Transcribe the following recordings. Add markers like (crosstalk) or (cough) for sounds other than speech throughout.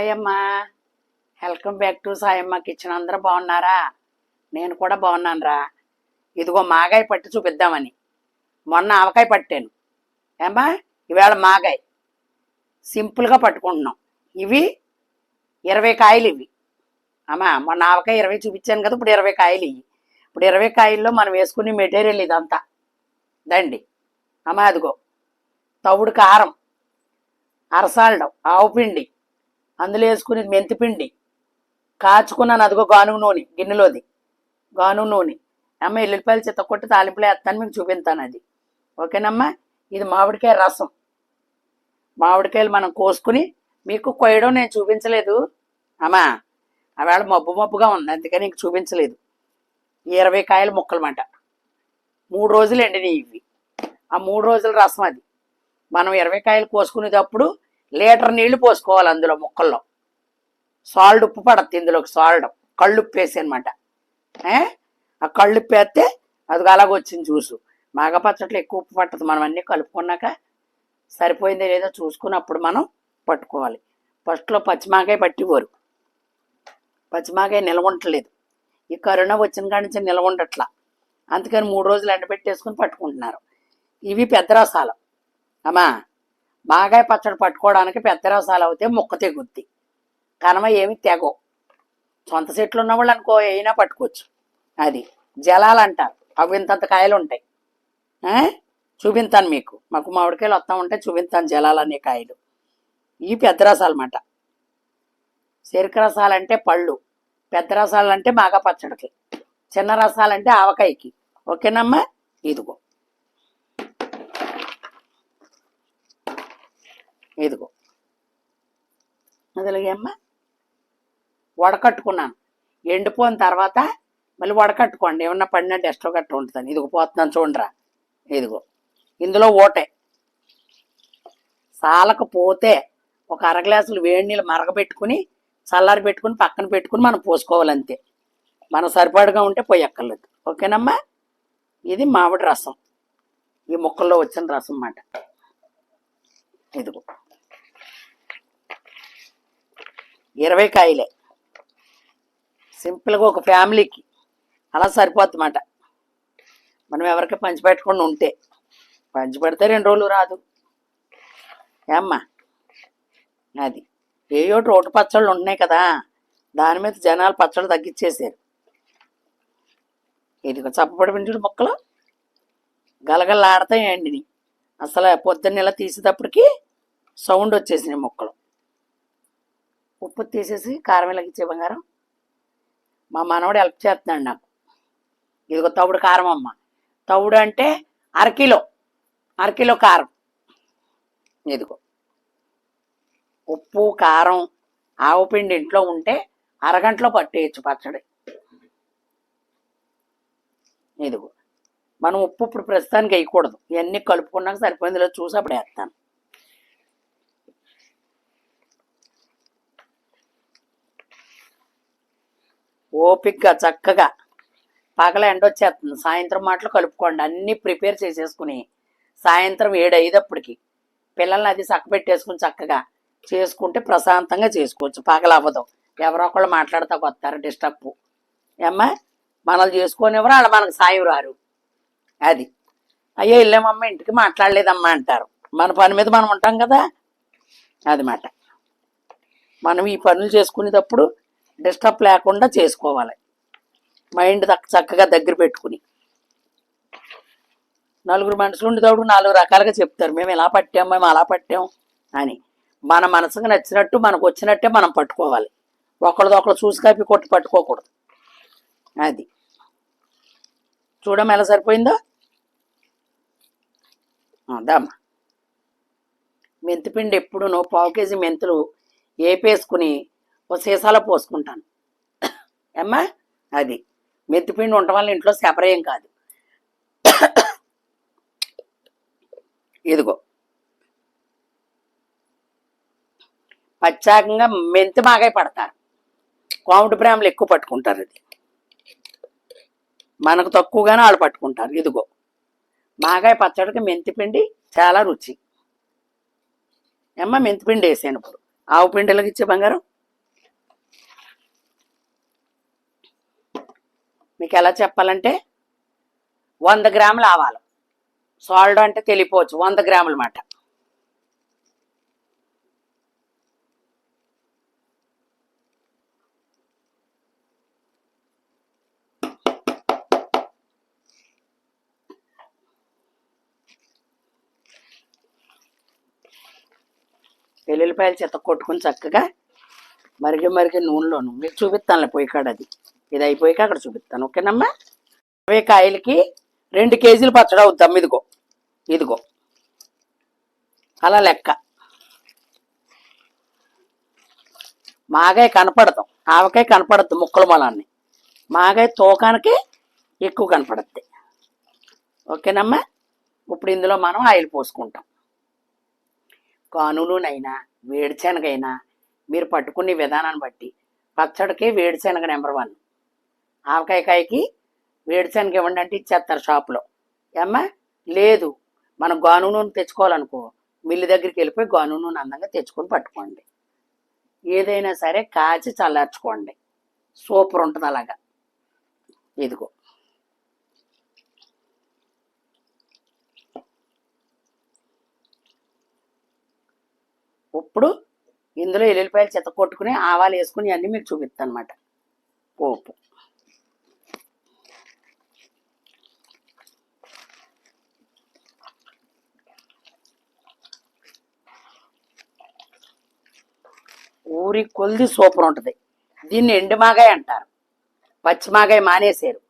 Hi welcome back to Sayamma kitchen అందరూ బాగున్నారా? నేను కూడా బాగున్నాను రా ఇదిగో మాగాయ పట్టి చూపిద్దామని. మొన్న ఆవకాయ పట్టాను. ఏమ్మా? ఇవాళ మాగాయ. సింపుల్గా పట్టుకుంటున్నాం. ఇవి ఇరవై కాయలు ఇవి. అమ్మా మొన్న ఆవకాయ ఇరవై చూపించాను కదా ఇప్పుడు ఇరవై కాయలు ఇవి ఇప్పుడు ఇరవై కాయల్లో మనం వేసుకునే మెటీరియల్ ఇదంతా. దండి. అమ్మా అదిగో. తవుడు కారం. అరసాల్డం. ఆవు పిండి. అందులో వేసుకుని మెంతిపిండి. కాచుకున్నాను అదిగో గానుగ నూనె గిన్నెలోది. గానుగ నూనె. అమ్మ ఎల్లుల్లిపాయలు చెత్త కొట్టి తాలింపులో వేస్తాను మీకు చూపిస్తాను అది. ఓకేనమ్మా? ఇది మామిడికాయ రసం. మామిడికాయలు మనం కోసుకుని మీకు కొయ్యడం నేను చూపించలేదు. అమ్మా ఆవేళ మబ్బు మబ్బుగా ఉంది అందుకని నీకు చూపించలేదు. ఈ ఇరవై కాయల ముక్కలమాట. మూడు రోజులు ఎండినాయి ఇవి ఆ మూడు రోజుల రసం అది. మనం ఇరవై కాయలు కోసుకునేటప్పుడు లీటర్ నీళ్ళు పోసుకోవాలి అందులో ముక్కల్లో. సాల్ట్ ఉప్పు పడద్దు ఇందులోకి సాల్ట్. కళ్ళుప్పు వేసి అనమాట ఆ కళ్ళుప్పు వేస్తే అది అలాగ వచ్చింది చూసు మాగ పచ్చట్లు ఎక్కువ ఉప్పు పట్టదు మనం అన్నీ కలుపుకున్నాక సరిపోయిందో లేదో చూసుకున్నప్పుడు మనం పట్టుకోవాలి. ఫస్ట్లో పచ్చిమాకాయ పట్టిపోరు పచ్చిమాకాయ నిల్వ ఉండట్లేదు ఈ కరోనా వచ్చిన కాడి నుంచి నిలవండట్లా. అందుకని మూడు రోజులు ఎండబెట్టేసుకుని పట్టుకుంటున్నారు. ఇవి పెద్ద రసాలు. అమ్మా మాగాయ పచ్చడి పట్టుకోవడానికి పెద్ద రసాలు అవుతే ముక్క తెగుద్ది. కనమ ఏమి తెగో. సొంత చెట్లు ఉన్నవాళ్ళు అనుకో అయినా పట్టుకోవచ్చు. అది జలాలు అంటారు. అవి ఇంతంత కాయలు ఉంటాయి. చూపించాను మీకు. మాకు మామిడికాయలు వస్తా ఉంటే చూపిస్తాను జలాలు అనే కాయలు. ఈ పెద్ద రసాలు అన్నమాట. చెరుకు రసాలు అంటే పళ్ళు. పెద్ద రసాలు అంటే మాగా పచ్చడికి. చిన్న రసాలు అంటే ఆవకాయకి. ఓకేనమ్మా? ఇదిగో. ఇదిగో. అదిలాగేమ్మా వడకట్టుకున్నాను. ఎండిపోయిన తర్వాత మళ్ళీ వడకట్టుకోండి. ఏమన్నా పడినా డస్ట్ గట్ట ఉంటుంది ఇదిగో పోతున్నాను చూడరా. ఇదిగో. ఇందులో ఓటే. సాలకపోతే ఒక అర గ్లాసులు వేడి నీళ్ళు మరగబెట్టుకుని చల్లారి పెట్టుకుని పక్కన పెట్టుకుని మనం పోసుకోవాలి అంతే మనం సరిపడగా ఉంటే పోయక్కర్లేదు. ఓకేనమ్మా? ఇది మామిడి రసం. ఈ ముక్కల్లో వచ్చిన రసం అన్నమాట. ఇదిగో. ఇరవై కాయలే. సింపుల్గా ఒక ఫ్యామిలీకి అలా సరిపోతుందన్నమాట. మనం ఎవరికి పంచిపెట్టకుండా ఉంటే. పంచిపెడితే రెండు రోజులు రాదు. ఏమ్మా? అది. ఏయో రోడ్డు పచ్చళ్ళు ఉన్నాయి కదా. దాని మీద జనాలు పచ్చళ్ళు తగ్గించేసారు ఇదిగో చప్పబడి పిండి మొక్కలు. గలగలలాడతాయండి. అసలు పొద్దున్న ఇలా తీసేటప్పటికి సౌండ్ వచ్చేసినాయి మొక్కలు. ఉప్పు తీసేసి కారం ఇలాగిచ్చే బంగారం. మా మనవడు హెల్ప్ చేస్తున్నాడు నాకు. ఇదిగో తవుడు కారం అమ్మ. తవుడు అంటే అరకిలో అరకిలో కారం. ఇదిగో. ఉప్పు కారం ఆవు పిండి ఇంట్లో ఉంటే అరగంటలో పట్టేయచ్చు పచ్చడి. ఇదిగో. మనం ఉప్పు ఇప్పుడు ప్రస్తుతానికి వేయకూడదు. ఇవన్నీ కలుపుకున్నాక సరిపోయిందిలో చూసి అప్పుడు వేస్తాను. ఓపిక్గా చక్కగా. పగల ఎండ వచ్చేస్తుంది సాయంత్రం మాటలు కలుపుకోండి. అన్నీ ప్రిపేర్ చేసేసుకుని సాయంత్రం ఏడు అయ్యేటప్పటికి పిల్లల్ని అది చక్కబెట్టేసుకుని చక్కగా చేసుకుంటే ప్రశాంతంగా చేసుకోవచ్చు. పగల అవ్వదు. ఎవరో ఒకళ్ళు మాట్లాడతా వస్తారు డిస్టర్బ్. ఏమ్మా? మనల్ని చేసుకునేవారు వాళ్ళు మనకు సాయం రారు అది. అయ్యో వెళ్ళామమ్మ ఇంటికి మాట్లాడలేదమ్మా అంటారు. మన పని మీద మనం ఉంటాం కదా? అది మాట మనం ఈ పనులు చేసుకునేటప్పుడు డిస్టర్బ్ లేకుండా చేసుకోవాలి. మైండ్ చక్కగా దగ్గర పెట్టుకుని. నలుగురు మనుషులు ఉండేటప్పుడు నాలుగు రకాలుగా చెప్తారు. మేము ఇలా పట్టాం? మేము అలా పట్టాం? అని. మన మనసుకు నచ్చినట్టు మనకు వచ్చినట్టే మనం పట్టుకోవాలి. ఒకళ్ళదొకళ్ళు చూసి కాపీ కొట్టి పట్టుకోకూడదు. అది. చూడమ్మ ఎలా సరిపోయిందో? ఆ, మెంతిపిండి ఎప్పుడునో పావు కేజీ మెంతులు వేపేసుకుని ఓ సీసాలో పోసుకుంటాను. ఏమ్మా అది మెంతిపిండి ఉండటం వల్ల ఇంట్లో సెపరేయం కాదు. ఇదిగో. పచ్చాకంగా మెంతి మాగాయ పడతారు. కోమటి ప్రేమలు ఎక్కువ పట్టుకుంటారు ఇది మనకు తక్కువగానే వాళ్ళు పట్టుకుంటారు. ఇదిగో. మాగాయ పచ్చడికి మెంతిపిండి చాలా రుచి. అమ్మ మెంతిపిండి వేసాను ఇప్పుడు. ఆవు పిండిలకు ఇచ్చే బంగారం మీకు ఎలా చెప్పాలంటే వంద గ్రాములు ఆవాలు. సాల్ట్ అంటే తెలియపోవచ్చు వంద గ్రాముల మాట. వెల్లుల్లిపాయలు చెత్త కొట్టుకుని చక్కగా మరిగి మరిగి నూనెలోను మీకు చూపిస్తానులే పోయి కాడ అది. ఇది అయిపోయాక అక్కడ చూపిస్తాను. ఓకేనమ్మా? అవే కాయలకి రెండు కేజీలు పచ్చడి అవుతాం ఇదిగో. ఇదిగో. అలా లెక్క. మాగాయ కనపడతాం. ఆవకాయ కనపడద్దు ముక్కల మొలాన్ని. మాగాయ తూకానికి ఎక్కువ కనపడద్ది. ఓకేనమ్మా? ఇప్పుడు ఇందులో మనం ఆయిల్ పోసుకుంటాం. కానులునైనా వేడిశనగైనా మీరు పట్టుకునే విధానాన్ని బట్టి పచ్చడికి వేడిశనగ నెంబర్ వన్. ఆవకాయకాయకి వేడిశనగ ఇవ్వండి అంటే ఇచ్చేస్తారు షాప్లో. ఏమ్మా? లేదు. మనం గాను నూనె తెచ్చుకోవాలనుకో మిల్లు దగ్గరికి వెళ్ళిపోయి గాను నూనె అందంగా తెచ్చుకొని పట్టుకోండి. ఏదైనా సరే కాచి చల్లార్చుకోండి. సూపర్ ఉంటుంది అలాగా. ఇదిగో. ఇప్పుడు ఇందులో ఎల్లుల్లిపాయలు చెత్త కొట్టుకుని ఆవాలు వేసుకుని అన్నీ మీకు చూపిస్తాను అనమాట పోపు. ఊరి కొలిది సూపర్ ఉంటుంది. దీన్ని ఎండుమాగాయ అంటారు. పచ్చిమాగాయ మానేశారు.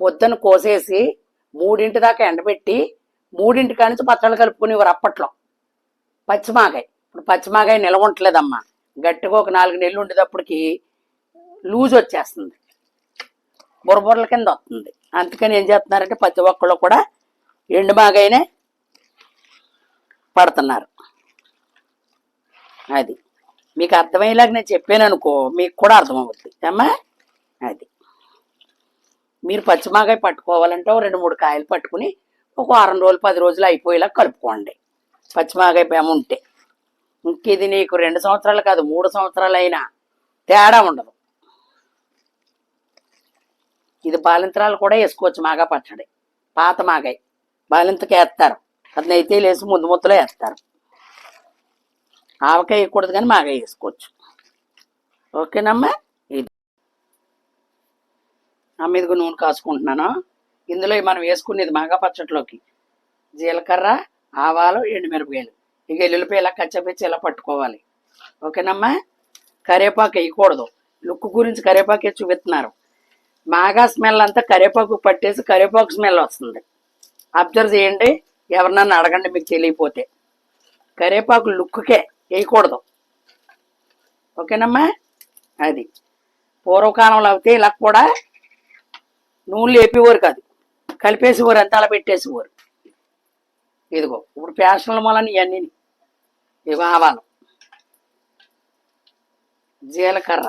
పొద్దున కోసేసి మూడింటి దాకా ఎండబెట్టి మూడింటి కానించి పచ్చళ్ళు కలుపుకునేవారు అప్పట్లో. పచ్చిమాగాయ ఇప్పుడు పచ్చిమాగాయ నిలవ ఉండలేదమ్మా గట్టిగా ఒక నాలుగు నెలలు ఉండేటప్పటికి లూజ్ వచ్చేస్తుంది. బుర్రబుర్రల కింద వస్తుంది. అందుకని ఏం చేస్తున్నారంటే ప్రతి ఒక్కళ్ళు కూడా ఎండుమాగాయనే పడుతున్నారు. అది. మీకు అర్థమయ్యేలాగా నేను చెప్పాను అనుకో మీకు కూడా అర్థమవుతుంది. అమ్మా అది. మీరు పచ్చిమాగాయ పట్టుకోవాలంటే రెండు మూడు కాయలు పట్టుకుని ఒక వారం రోజులు పది రోజులు అయిపోయేలా కలుపుకోండి. పచ్చిమాగాయ బెమ్మ ఉంటే. ఇంక ఇది నీకు రెండు సంవత్సరాలు కాదు మూడు సంవత్సరాలు అయినా తేడా ఉండదు. ఇది బాలింతరాలు కూడా వేసుకోవచ్చు మాగా పచ్చడి పాత మాగాయ. బాలింతకి వేస్తారు. అది లేసి ముందు ముద్దలో వేస్తారు. ఆవకాయ వేయకూడదు కానీ మాగా వేసుకోవచ్చు. ఓకేనమ్మా? ఇది. ఆ మీదకు నూనె కాసుకుంటున్నాను ఇందులో మనం వేసుకునేది మాగా పచ్చట్లోకి. జీలకర్ర ఆవాలు ఎండుమిరపకాయలు. ఇక ఎల్లుల్లిపాయ ఇలా కచ్చపెచ్చి ఇలా పట్టుకోవాలి. ఓకేనమ్మా? కరేపాకు వేయకూడదు. లుక్ గురించి కరివేపాకు చూపిస్తున్నారు. మాగా స్మెల్ అంతా కరివేపాకు పట్టేసి కరేపాకు స్మెల్ వస్తుంది. అబ్జర్వ్ చేయండి. ఎవరినన్నా అడగండి మీకు తెలియపోతే. కరివేపాకు లుక్కే వేయకూడదు ఓకేనమ్మా? అది. పూర్వకాలంలో అయితే ఇలా కూడా నూనెలు వేపేవారు కాదు. కలిపేసేవారు అంతా అలా పెట్టేసేవారు. ఇదిగో ఇప్పుడు ఫ్యాషన్ల మూలని ఇవన్నీ. ఇవి ఆవాలు. జీలకర్ర.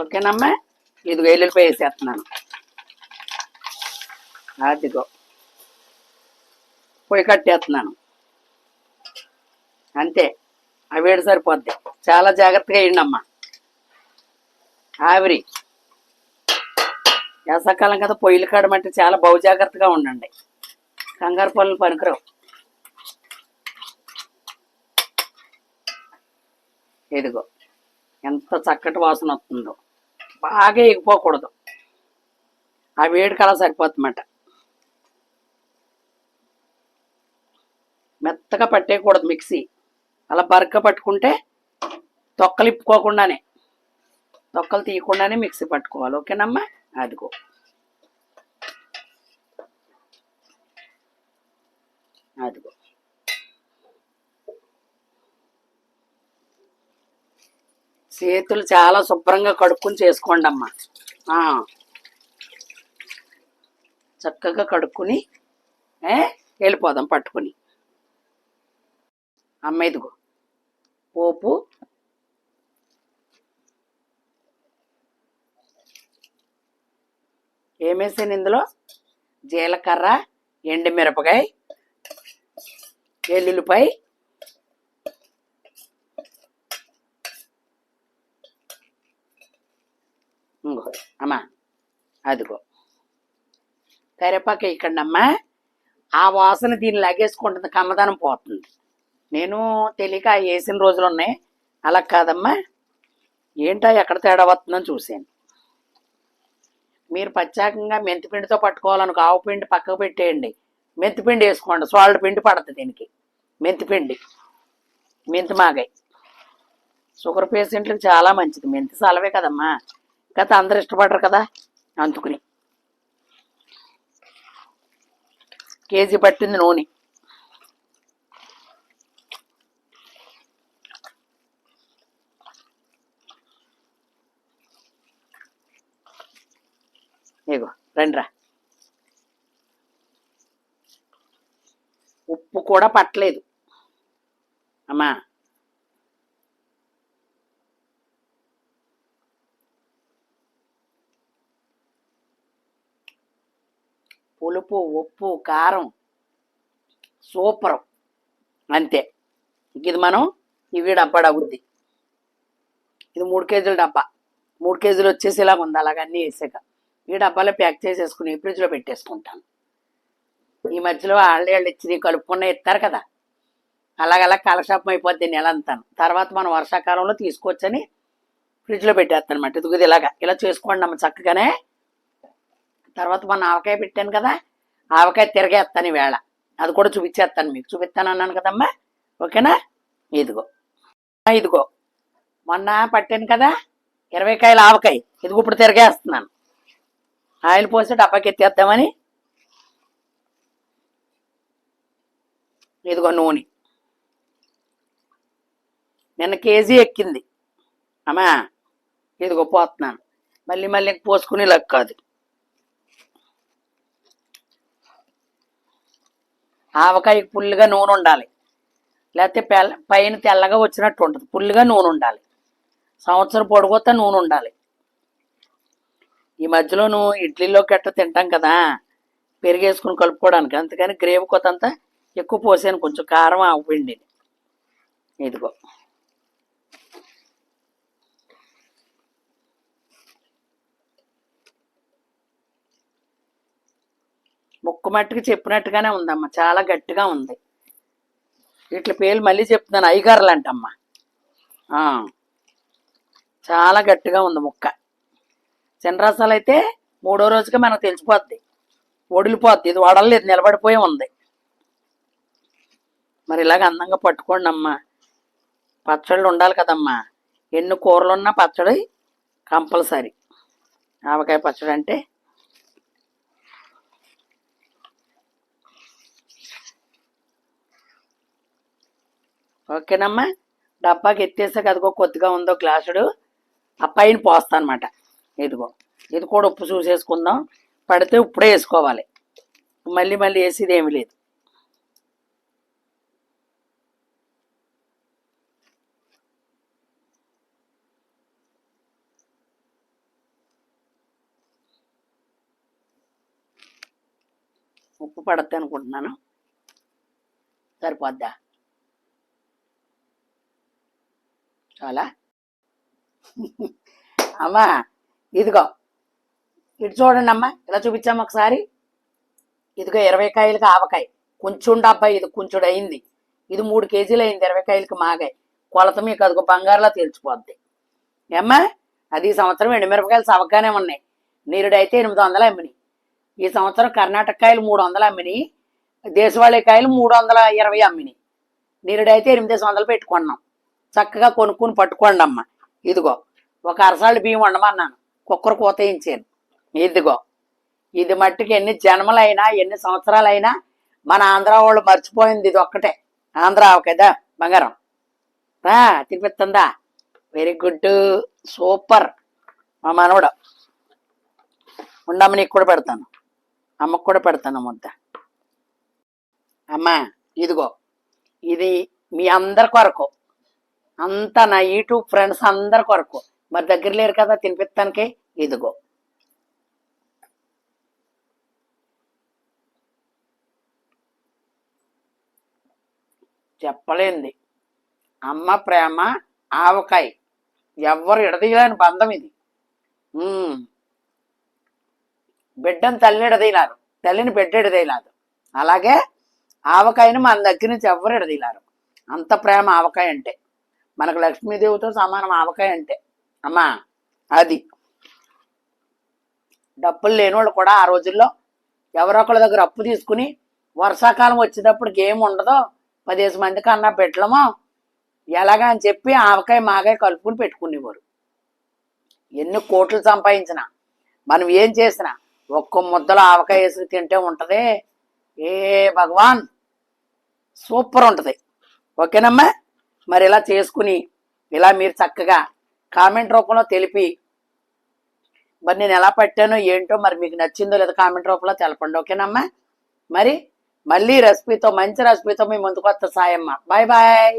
ఓకేనమ్మా? ఇదిగో ఎల్లుల్లిపాయ వేసేస్తున్నాను. అదిగో. పొయ్యి కట్టేస్తున్నాను. అంతే. ఆ వేడి సరిపోద్ది. చాలా జాగ్రత్తగా వేయండి ఆవిరి. వేసవకాలం కదా పొయ్యిలు కాడమంటే చాలా బహు జాగ్రత్తగా ఉండండి. కంగారు పనులు పనికిరావు. ఇదిగో ఎంత చక్కటి వాసన వస్తుందో. బాగా ఎగిపోకూడదు ఆ వేడి అలా సరిపోతుందన్నమాట. మెత్తగా పట్టేయకూడదు మిక్సీ. అలా బరక పట్టుకుంటే తొక్కలు ఇప్పుకోకుండానే తొక్కలు తీయకుండానే మిక్సీ పట్టుకోవాలి. ఓకేనమ్మా? అదిగో. అదిగో. చేతులు చాలా శుభ్రంగా కడుక్కుని చేసుకోండి అమ్మా చక్కగా కడుక్కుని వెళ్ళిపోదాం పట్టుకుని. అమ్మ ఇదిగో. పోపు. ఏమేసాను ఇందులో? జీలకర్ర ఎండుమిరపకాయ ఎల్లుల్లిపాయ. ఇంకో. అమ్మా అదిగో. కరివేపాకు ఇక్కడమ్మా ఆ వాసన దీన్ని లాగేసుకుంటుంది కమ్మదనం పోతుంది. నేను తెలియక వేసిన రోజులు ఉన్నాయి. అలా కాదమ్మా. ఏంటా ఎక్కడ తేడా వస్తుందని చూశాను. మీరు ప్రత్యేకంగా మెంతిపిండితో పట్టుకోవాలనుకో ఆవు పిండి పక్కకు పెట్టేయండి. మెంతిపిండి వేసుకోండి. సాల్ట్ పిండి పడుతుంది దీనికి. మెంతిపిండి. మెంతి మాగాయి. షుగర్ పేషెంట్లకు చాలా మంచిది. మెంతి సలవే కదమ్మా. గత అందరు ఇష్టపడరు కదా అందుకుని. కేజీ పట్టింది నూనె. ఇగో రండిరా. ఉప్పు కూడా పట్టలేదు. అమ్మా. పులుపు ఉప్పు కారం సూపర్. అంతే. ఇది మనం ఇవి డబ్బా డబ్బుద్ది. ఇది మూడు కేజీల డబ్బా. మూడు కేజీలు వచ్చేసి ఇలాగ ఉంది అలాగ అన్నీ వేసాక. ఈ డబ్బాలో ప్యాక్ చేసేసుకుని ఫ్రిడ్జ్లో పెట్టేసుకుంటాను. ఈ మధ్యలో వాళ్ళు ఇచ్చి కలుపుకున్న ఇస్తారు కదా. అలాగలా కలశాపం అయిపోద్ది నెల అంతాను తర్వాత మనం వర్షాకాలంలో తీసుకొచ్చని ఫ్రిడ్జ్లో పెట్టేస్తాను అనమాట ఇదిగో ఇలాగా. ఇలా చేసుకోండి అమ్మ చక్కగానే. తర్వాత మన ఆవకాయ పెట్టాను కదా. ఆవకాయ తిరగేస్తాను ఈవేళ. అది కూడా చూపించేస్తాను మీకు. చూపిస్తాను అన్నాను కదమ్మా. ఓకేనా? ఇదిగో. ఇదిగో. మొన్న పట్టాను కదా. ఇరవై కాయల ఆవకాయ. ఇదిగో ఇప్పుడు తిరగేస్తున్నాను. ఆయిల్ పోసి డబ్బాకెత్తేద్దామని ఇదిగో నూనె. నిన్న కేజీ ఎక్కింది. అమ్మా ఇదిగో పోతున్నాను. మళ్ళీ మళ్ళీ పోసుకుని లెక్క కాదు. ఆవకాయకి పుల్లుగా నూనె ఉండాలి. లేకపోతే పెళ్ళ పైన తెల్లగా వచ్చినట్టు ఉంటుంది. పుల్లుగా నూనె ఉండాలి. సంవత్సరం పొడుగుతా నూనె ఉండాలి. ఈ మధ్యలో నువ్వు ఇడ్లీలో గట్ట తింటాం కదా పెరిగేసుకుని కలుపుకోవడానికి. అందుకని గ్రేవీ కొత్తంతా ఎక్కువ పోసాను కొంచెం కారం అవ్వండి ఇదిగో. ముక్కు మట్టుకు చెప్పినట్టుగానే ఉందమ్మా చాలా గట్టిగా ఉంది. ఇట్ల పేర్లు మళ్ళీ చెప్తున్నాను అయ్యగారులు అంటమ్మా చాలా గట్టిగా ఉంది ముక్క. చిన్నరసాలు అయితే మూడో రోజుగా మనకు తెలిసిపోద్ది. ఒడిలిపోద్ది. ఇది వడలేదు నిలబడిపోయి ఉంది. మరి ఇలాగ అందంగా పట్టుకోండి అమ్మా. పచ్చళ్ళు ఉండాలి కదమ్మా. ఎన్ని కూరలు ఉన్నా పచ్చడి కంపల్సరీ. ఆవకాయ పచ్చడి అంటే ఓకేనమ్మా. డబ్బాకి ఎత్తేసాక అదిగో కొద్దిగా ఉందో గ్లాసుడు. ఆ పైన పోస్తా అనమాట ఇదిగో ఇది కూడా ఉప్పు చూసేసుకుందాం పడితే ఇప్పుడే వేసుకోవాలి. మళ్ళీ మళ్ళీ వేసేది ఏమి లేదు. ఉప్పు పడద్ది అనుకుంటున్నాను. సరిపోద్దా? చాలా. (laughs) అమ్మా ఇదిగో. ఇటు చూడండి అమ్మా ఇలా చూపించాము ఒకసారి. ఇదిగో ఇరవై కాయలకి ఆవకాయ. కొంచెం డబ్బా ఇది కొంచెం అయింది ఇది మూడు కేజీలు అయింది ఇరవై కాయలకి మాగాయి. కొలత మీకు అదిగో బంగారులా తేల్చిపోద్ది. ఏమ్మా అది ఈ సంవత్సరం ఎండుమిరపకాయలు సవగ్గానే ఉన్నాయి. నీరుడైతే ఎనిమిది వందలు అమ్మినాయి. ఈ సంవత్సరం కర్ణాటక కాయలు మూడు వందలు అమ్మినాయి. దేశవాళీ కాయలు మూడు వందల ఇరవై అమ్మినాయి. నీరుడైతే ఎనిమిది వందలు పెట్టుకున్నాం. చక్కగా కొనుక్కుని పట్టుకోండి అమ్మ ఇదిగో ఒక అరసాళ్ళు బియ్యం వండమన్నాను. కుక్కర్ కోతయించాను ఇదిగో ఇది మట్టుకు ఎన్ని జన్మలైనా ఎన్ని సంవత్సరాలైనా మన ఆంధ్ర వాళ్ళు మర్చిపోయింది ఇది ఒక్కటే. ఆంధ్ర కదా బంగారం. రా తినిపిస్తుందా? వెరీ గుడ్ సూపర్ మా మనవడు. ఉండమ్మ నీకు కూడా పెడతాను. అమ్మకు కూడా పెడతాను ముద్ద. అమ్మా ఇదిగో ఇది మీ అందరి కొరకు. అంతా నా యూట్యూబ్ ఫ్రెండ్స్ అందరి కొరకు. మరి దగ్గర లేరు కదా తినిపిస్తానికి ఇదిగో. చెప్పలేంది. అమ్మ ప్రేమ ఆవకాయ. ఎవ్వరు ఎడదీయలేని బంధం ఇది. బిడ్డను తల్లిని ఎడదీలారు తల్లిని బిడ్డ ఎడదీలాదు అలాగే ఆవకాయని మన దగ్గర నుంచి ఎవ్వరు ఎడదీలారు అంత ప్రేమ ఆవకాయ అంటే. మనకు లక్ష్మీదేవితో సమానం ఆవకాయ అంటే. అమ్మా అది. డబ్బులు లేనివాళ్ళు కూడా ఆ రోజుల్లో ఎవరో దగ్గర అప్పు తీసుకుని వర్షాకాలం వచ్చేటప్పుడు ఏం ఉండదో పదిహేను మంది కన్నా పెట్టలమో ఎలాగా అని చెప్పి ఆవకాయ మాగాయ కలుపుకుని పెట్టుకునేవారు. ఎన్ని కోట్లు సంపాదించినా మనం ఏం చేసినా ఒక్క ముద్దలో ఆవకాయ వేసి తింటే ఉంటుంది. ఏ భగవాన్! సూపర్ ఉంటుంది. ఓకేనమ్మా? మరి ఇలా చేసుకుని ఇలా మీరు చక్కగా కామెంట్ రూపంలో తెలిపి. మరి నేను ఎలా పట్టానో ఏంటో మరి మీకు నచ్చిందో లేదో కామెంట్ రూపంలో తెలపండి ఓకేనమ్మా? మరి మళ్ళీ రెసిపీతో మంచి రెసిపీతో మీ ముందుకు వస్తా సాయమ్మ. Bye bye.